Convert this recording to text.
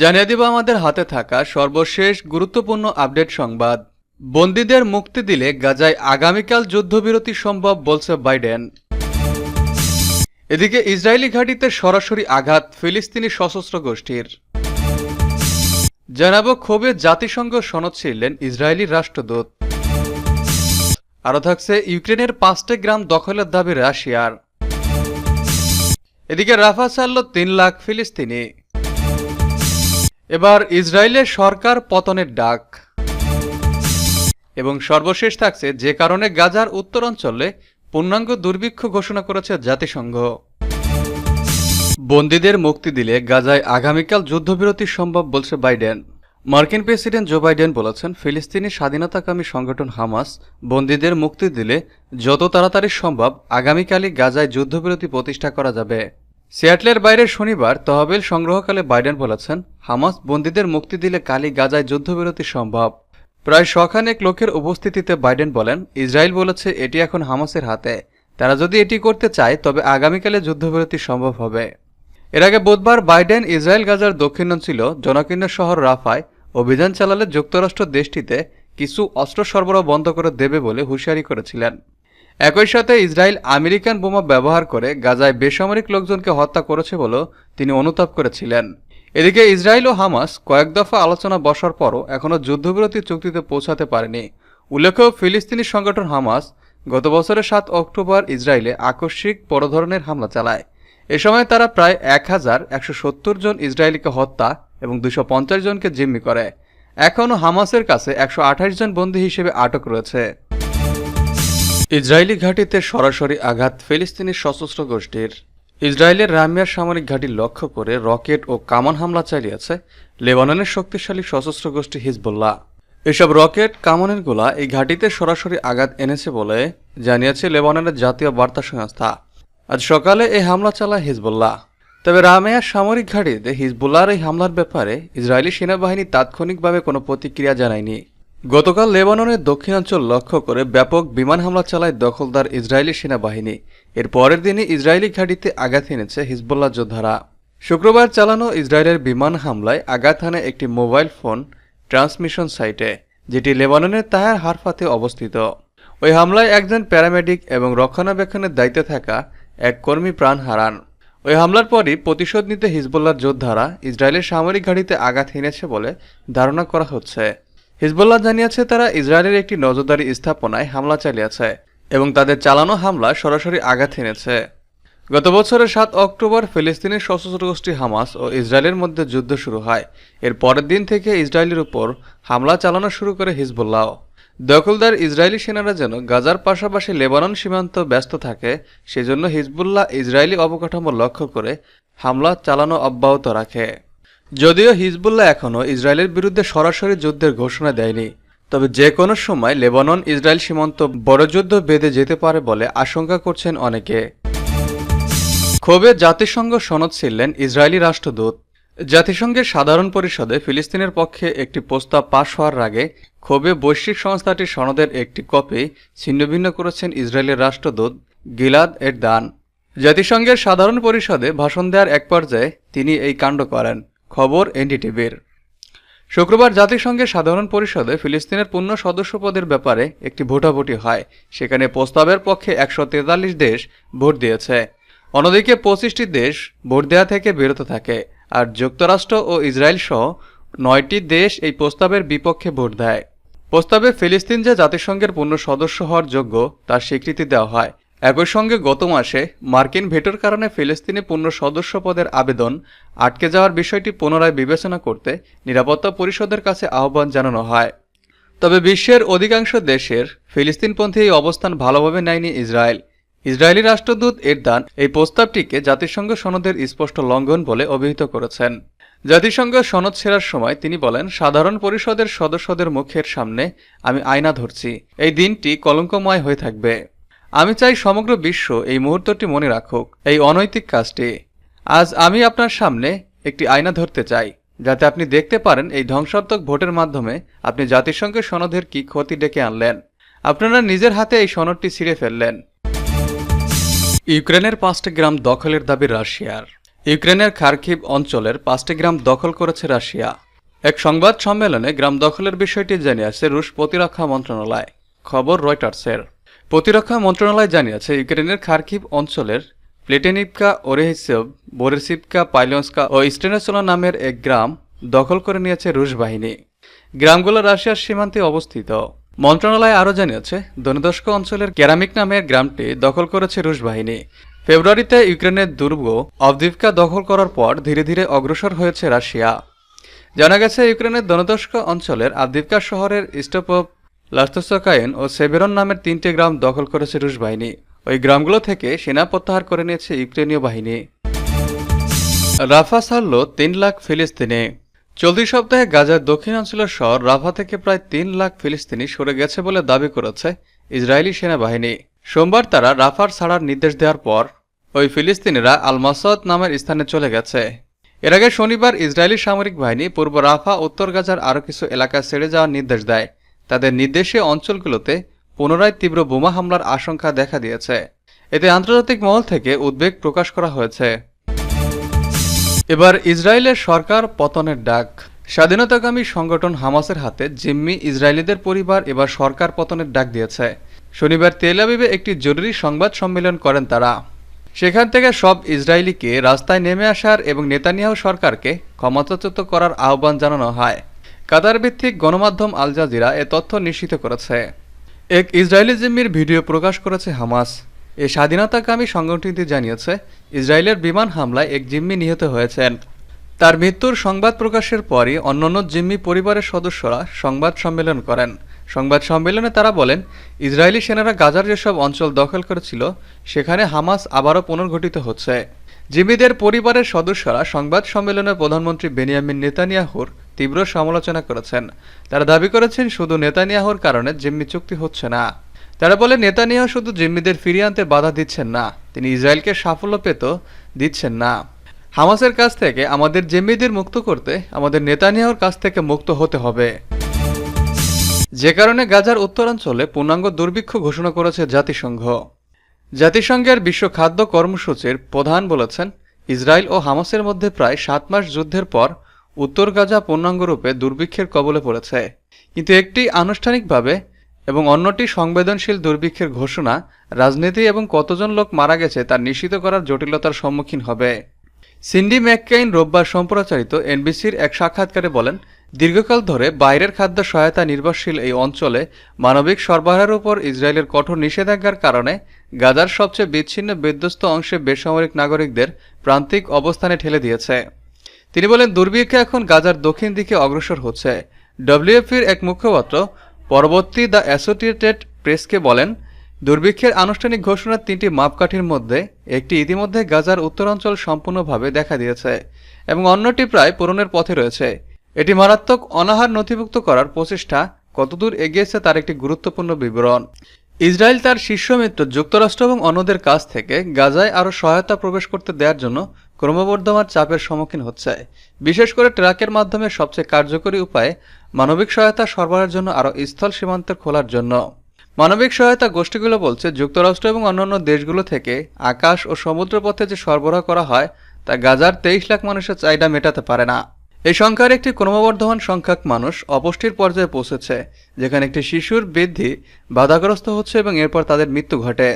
জানিয়ে দিব আমাদের হাতে থাকা সর্বশেষ গুরুত্বপূর্ণ আপডেট সংবাদ। বন্দীদের মুক্তি দিলে গাজায় আগামীকাল যুদ্ধবিরতি সম্ভব বলছে বাইডেন। এদিকে ইসরায়েলি ঘাঁটিতে সরাসরি আঘাত ফিলিস্তিনি সশস্ত্র গোষ্ঠীর। জানাব ক্ষোভে জাতিসংঘ সনদ ছিলেন ইসরায়েলি রাষ্ট্রদূত। আরও থাকছে ইউক্রেনের পাঁচটি গ্রাম দখলের দাবি রাশিয়ার। এদিকে রাফা ছাড়ল তিন লাখ ফিলিস্তিনি। এবার ইসরায়েলের সরকার পতনের ডাক। এবং সর্বশেষ থাকছে যে কারণে গাজার উত্তরাঞ্চলে পূর্ণাঙ্গ দুর্ভিক্ষ ঘোষণা করেছে জাতিসংঘ। বন্দীদের মুক্তি দিলে গাজায় আগামীকাল যুদ্ধবিরতি সম্ভব বলছে বাইডেন। মার্কিন প্রেসিডেন্ট জো বাইডেন বলেছেন, ফিলিস্তিনি স্বাধীনতাকামী সংগঠন হামাস বন্দীদের মুক্তি দিলে যত তাড়াতাড়ি সম্ভব আগামীকালই গাজায় যুদ্ধবিরতি প্রতিষ্ঠা করা যাবে। সিয়াটলের বাইরে শনিবার তহবিল সংগ্রহকালে বাইডেন বলেছেন, হামাস বন্দীদের মুক্তি দিলে কালই গাজায় যুদ্ধবিরতি সম্ভব। প্রায় শখানেক লোকের উপস্থিতিতে বাইডেন বলেন, ইসরায়েল বলেছে এটি এখন হামাসের হাতে। তারা যদি এটি করতে চায়, তবে আগামীকালে যুদ্ধবিরতি সম্ভব হবে। এর আগে বুধবার বাইডেন ইসরায়েল গাজার দক্ষিণাঞ্চল জনকীর্ণ শহর রাফায়। অভিযান চালালে যুক্তরাষ্ট্র দেশটিতে কিছু অস্ত্র সরবরাহ বন্ধ করে দেবে বলে হুঁশিয়ারি করেছিলেন। একই সাথে ইসরায়েল আমেরিকান বোমা ব্যবহার করে গাজায় বেসামরিক লোকজনকে হত্যা করেছে বলেও তিনি অনুতাপ করেছিলেন। এদিকে ইসরায়েল ও হামাস কয়েক দফা আলোচনা বসার পরও এখনও যুদ্ধবিরতি চুক্তিতে পৌঁছাতে পারেনি। উল্লেখ্য, ফিলিস্তিনি সংগঠন হামাস গত বছরের সাত অক্টোবর ইসরায়েলে আকস্মিক বড় ধরনের হামলা চালায়। এ সময় তারা প্রায় এক হাজার একশো সত্তর জন ইসরায়েলিকে হত্যা এবং দুশো পঞ্চাশ জনকে জিম্মি করে। এখনও হামাসের কাছে একশো আঠাশ জন বন্দী হিসেবে আটক রয়েছে। ইসরায়েলি ঘাঁটিতে সরাসরি আঘাত ফিলিস্তিনি সশস্ত্র গোষ্ঠীর। ইসরায়েলের রামিয়ার সামরিক ঘাঁটি লক্ষ্য করে রকেট ও কামান হামলা চালিয়েছে লেবাননের শক্তিশালী সশস্ত্র গোষ্ঠী হিজবুল্লাহ। এসব রকেট, কামানের গোলা এই ঘাঁটিতে সরাসরি আঘাত এনেছে বলে জানিয়েছে লেবাননের জাতীয় বার্তা সংস্থা। আজ সকালে এই হামলা চালায় হিজবুল্লাহ। তবে রামেয়ার সামরিক ঘাঁটিতে হিজবুল্লাহর এই হামলার ব্যাপারে ইসরায়েলি সেনাবাহিনী তাৎক্ষণিকভাবে কোনো প্রতিক্রিয়া জানায়নি। গতকাল লেবাননের দক্ষিণাঞ্চল লক্ষ্য করে ব্যাপক বিমান হামলা চালায় দখলদার ইসরায়েলি সেনাবাহিনী। এর পরের দিনই ইসরায়েলি ঘাঁটিতে আঘাত এনেছে হিজবুল্লাহ যোদ্ধারা। শুক্রবার চালানো ইসরায়েলের বিমান হামলায় আঘাত হানে একটি মোবাইল ফোন ট্রান্সমিশন সাইটে, যেটি লেবাননের তাহার হারফাতে অবস্থিত। ওই হামলায় একজন প্যারামেডিক এবং রক্ষণাবেক্ষণের দায়িত্বে থাকা এক কর্মী প্রাণ হারান। ওই হামলার পরই প্রতিশোধ নিতে হিজবুল্লাহর যোদ্ধারা ইসরায়েলের সামরিক ঘাঁটিতে আঘাত হেনেছে বলে ধারণা করা হচ্ছে। হিজবুল্লাহ জানিয়েছে, তারা ইসরায়েলের একটি নজরদারি স্থাপনায় হামলা চালিয়েছে এবং তাদের চালানো হামলা সরাসরি আঘাত এনেছে। গত বছরের সাত অক্টোবর ফিলিস্তিনের সশস্ত্র গোষ্ঠী হামাস ও ইসরায়েলের মধ্যে যুদ্ধ শুরু হয়। এর পরের দিন থেকে ইসরায়েলের উপর হামলা চালানো শুরু করে হিজবুল্লাহ। দখলদার ইসরায়েলি সেনারা যেন গাজার পাশাপাশি লেবানন সীমান্ত ব্যস্ত থাকে, সেজন্য হিজবুল্লাহ ইসরায়েলি অবকাঠামো লক্ষ্য করে হামলা চালানো অব্যাহত রাখে। যদিও হিজবুল্লাহ এখনও ইসরায়েলের বিরুদ্ধে সরাসরি যুদ্ধের ঘোষণা দেয়নি। তবে যে কোনো সময় লেবানন ইসরায়েল সীমান্ত বড় যুদ্ধ বেঁধে যেতে পারে বলে আশঙ্কা করছেন অনেকে। ক্ষোভে জাতিসংঘ সনদ ছিলেন ইসরায়েলি রাষ্ট্রদূত। জাতিসংঘের সাধারণ পরিষদে ফিলিস্তিনের পক্ষে একটি প্রস্তাব পাশ হওয়ার আগে ক্ষোভে বৈশ্বিক সংস্থাটির সনদের একটি কপি ছিন্নভিন্ন করেছেন ইসরায়েলের রাষ্ট্রদূত গিলাদ এর দান জাতিসংঘের সাধারণ পরিষদে ভাষণ দেওয়ার এক পর্যায়ে তিনি এই কাণ্ড করেন। খবর এনডিটিভির। শুক্রবার জাতিসংঘের সাধারণ পরিষদে ফিলিস্তিনের পূর্ণ সদস্যপদের ব্যাপারে একটি ভোটাভুটি হয়। সেখানে প্রস্তাবের পক্ষে একশো তেতাল্লিশ দেশ ভোট দিয়েছে। অন্যদিকে পঁচিশটি দেশ ভোট দেওয়া থেকে বিরত থাকে। আর যুক্তরাষ্ট্র ও ইসরায়েল সহ নয়টি দেশ এই প্রস্তাবের বিপক্ষে ভোট দেয়। প্রস্তাবে ফিলিস্তিন যে জাতিসংঘের পূর্ণ সদস্য হওয়ার যোগ্য, তার স্বীকৃতি দেওয়া হয়। একই সঙ্গে গত মাসে মার্কিন ভেটোর কারণে ফিলিস্তিনি পূর্ণ সদস্য পদের আবেদন আটকে যাওয়ার বিষয়টি পুনরায় বিবেচনা করতে নিরাপত্তা পরিষদের কাছে আহ্বান জানানো হয়। তবে বিশ্বের অধিকাংশ দেশের ফিলিস্তিনপন্থী এই অবস্থান ভালোভাবে নেয়নি ইসরায়েল। ইসরায়েলি রাষ্ট্রদূত এরদান এই প্রস্তাবটিকে জাতিসংঘ সনদের স্পষ্ট লঙ্ঘন বলে অভিহিত করেছেন। জাতিসংঘ সনদ ছেড়ার সময় তিনি বলেন, সাধারণ পরিষদের সদস্যদের মুখের সামনে আমি আয়না ধরছি। এই দিনটি কলঙ্কময় হয়ে থাকবে। আমি চাই সমগ্র বিশ্ব এই মুহূর্তটি মনে রাখুক, এই অনৈতিক কাজটি। আজ আমি আপনার সামনে একটি আয়না ধরতে চাই, যাতে আপনি দেখতে পারেন এই ধ্বংসাত্মক ভোটের মাধ্যমে আপনি জাতিসংঘের সনদের কি ক্ষতি ডেকে আনলেন। আপনারা নিজের হাতে এই সনদটি ছিঁড়ে ফেললেন। ইউক্রেনের পাঁচটি গ্রাম দখলের দাবি রাশিয়ার। ইউক্রেনের খার্কিভ অঞ্চলের পাঁচটি গ্রাম দখল করেছে রাশিয়া। এক সংবাদ সম্মেলনে গ্রাম দখলের বিষয়টি জানিয়েছে রুশ প্রতিরক্ষা মন্ত্রণালয়। খবর রয়টার্সের। প্রতিরক্ষা মন্ত্রণালয় জানিয়েছে, ইউক্রেনের খার্কিভ অঞ্চলের প্লেটেনিপকা, ওরেহিসেভ, বোরেসিপকা, পাইলন্সকা ও স্টেনেসোলা নামের এক গ্রাম দখল করে নিয়েছে রুশ বাহিনী। গ্রামগুলো রাশিয়ার সীমান্তে অবস্থিত। মন্ত্রণালয় আরও জানিয়েছে দনিদস্ক অঞ্চলের কেরামিক নামের গ্রামটি দখল করেছে রুশ বাহিনী। ফেব্রুয়ারিতে ইউক্রেনের দুর্গ অবদিভকা দখল করার পর ধীরে ধীরে অগ্রসর হয়েছে রাশিয়া। জানা গেছে, ইউক্রেনের দনদস্ক অঞ্চলের আবদিভকা শহরের স্টোপভ লাস্তসকায়েন ও সেভেরন নামের তিনটি গ্রাম দখল করেছে রুশ বাহিনী। ওই গ্রামগুলো থেকে সেনা প্রত্যাহার করে নিয়েছে ইউক্রেনীয় বাহিনী। রাফা ছাড়ল তিন লাখ ফিলিস্তিনি। চলতি সপ্তাহে গাজার দক্ষিণাঞ্চলের শহর রাফা থেকে প্রায় তিন লাখ ফিলিস্তিনি সরে গেছে বলে দাবি করেছে ইসরায়েলি সেনাবাহিনী। সোমবার তারা রাফার ছাড়ার নির্দেশ দেওয়ার পর ওই ফিলিস্তিনিরা আল মাসাদ নামের স্থানে চলে গেছে। এর আগে শনিবার ইসরায়েলি সামরিক বাহিনী পূর্ব রাফা, উত্তর গাজার আরও কিছু এলাকা ছেড়ে যাওয়ার নির্দেশ দেয়। তাদের নির্দেশে অঞ্চলগুলোতে পুনরায় তীব্র বোমা হামলার আশঙ্কা দেখা দিয়েছে। এতে আন্তর্জাতিক মহল থেকে উদ্বেগ প্রকাশ করা হয়েছে। এবার ইসরায়েলের সরকার পতনের ডাক। স্বাধীনতাকামী সংগঠন হামাসের হাতে জিম্মি ইসরায়েলিদের পরিবার এবার সরকার পতনের ডাক দিয়েছে। শনিবার তেল আবিবে একটি জরুরি সংবাদ সম্মেলন করেন তারা। সেখান থেকে সব ইসরায়েলিকে রাস্তায় নেমে আসার এবং নেতানিয়াহু সরকারকে ক্ষমতাচ্যুত করার আহ্বান জানানো হয়। কাতার ভিত্তিক গণমাধ্যম আল জাজিরা এ তথ্য নিশ্চিত করেছে। এক ইসরায়েলি জিম্মির ভিডিও প্রকাশ করেছে হামাস। এ স্বাধীনতাকামী সংগঠনটি জানিয়েছে, ইসরায়েলের বিমান হামলায় এক জিম্মি নিহত হয়েছেন। তার মৃত্যুর সংবাদ প্রকাশের পরই অন্যান্য জিম্মি পরিবারের সদস্যরা সংবাদ সম্মেলন করেন। সংবাদ সম্মেলনে তারা বলেন, ইসরায়েলি সেনারা গাজার যেসব অঞ্চল দখল করেছিল, সেখানে হামাস আবারও পুনর্গঠিত হচ্ছে। জিম্মিদের পরিবারের সদস্যরা সংবাদ সম্মেলনে প্রধানমন্ত্রী বেনিয়ামিন নেতানিয়াহুর তীব্র সমালোচনা করেছেন। তারা দাবি করেছেন শুধু নেতানিয়াহুর কারণে জিম্মি চুক্তি হচ্ছে না। তারা বলে নেতানিয়াহু শুধু জিম্মিদের ফিরিয়ে আনতে বাধা দিচ্ছেন না, তিনি ইসরায়েলকে সাফল্য পেত দিচ্ছেন না। হামাসের কাছ থেকে আমাদের জিম্মিদের মুক্ত করতে আমাদের নেতানিয়াহুর কাছ থেকে মুক্ত হতে হবে। যে কারণে গাজার উত্তরাঞ্চলে পূর্ণাঙ্গ দুর্ভিক্ষ ঘোষণা করেছে জাতিসংঘ। জাতিসংঘের বিশ্ব খাদ্য কর্মসূচির প্রধান বলেছেন, ইসরায়েল ও হামাসের মধ্যে প্রায় সাত মাস যুদ্ধের পর উত্তর গাজা পূর্ণাঙ্গরূপে দুর্ভিক্ষের কবলে পড়েছে। কিন্তু একটি আনুষ্ঠানিকভাবে এবং অন্যটি সংবেদনশীল দুর্ভিক্ষের ঘোষণা রাজনীতি এবং কতজন লোক মারা গেছে তা নিশ্চিত করার জটিলতার সম্মুখীন হবে। সিন্ডি ম্যাককেইন রোববার সম্প্রচারিত এনবিসির এক সাক্ষাৎকারে বলেন, দীর্ঘকাল ধরে বাইরের খাদ্য সহায়তা নির্ভরশীল এই অঞ্চলে মানবিক সরবরাহের উপর ইসরায়েলের কঠোর নিষেধাজ্ঞার কারণে গাজার সবচেয়ে বিচ্ছিন্ন বিধ্বস্ত অংশে বেসামরিক নাগরিকদের প্রান্তিক অবস্থানে ঠেলে দিয়েছে। তিনি বলেন, দুর্ভিক্ষ এখন গাজার দক্ষিণ দিকে অগ্রসর হচ্ছে। ডব্লিউএফপির এক মুখপাত্র পরবর্তী দ্য অ্যাসোসিয়েটেড প্রেসকে বলেন, দুর্ভিক্ষের আনুষ্ঠানিক ঘোষণার তিনটি মাপকাঠির মধ্যে একটি ইতিমধ্যে গাজার উত্তরাঞ্চল সম্পূর্ণভাবে দেখা দিয়েছে এবং অন্যটি প্রায় পূরণের পথে রয়েছে। এটি মারাত্মক অনাহার নথিভুক্ত করার প্রচেষ্টা কতদূর এগিয়েছে তার একটি গুরুত্বপূর্ণ বিবরণ। ইসরায়েল তার শীর্ষ মিত্র যুক্তরাষ্ট্র এবং অন্যদের কাছ থেকে গাজায় আরও সহায়তা প্রবেশ করতে দেওয়ার জন্য ক্রমবর্ধমান চাপের সম্মুখীন হচ্ছে। বিশেষ করে ট্রাকের মাধ্যমে সবচেয়ে কার্যকরী উপায়ে মানবিক সহায়তা সরবরাহের জন্য আরও স্থল সীমান্ত খোলার জন্য। মানবিক সহায়তা গোষ্ঠীগুলো বলছে, যুক্তরাষ্ট্র এবং অন্যান্য দেশগুলো থেকে আকাশ ও সমুদ্রপথে যে সরবরাহ করা হয়, তা গাজার তেইশ লাখ মানুষের চাহিদা মেটাতে পারে না। এই সংখ্যার একটি ক্রমবর্ধমান সংখ্যক মানুষ অপুষ্টির পর্যায়ে পৌঁছেছে, যেখানে একটি শিশুর বৃদ্ধি বাধাগ্রস্ত হচ্ছে এবং এরপর তাদের মৃত্যু ঘটে।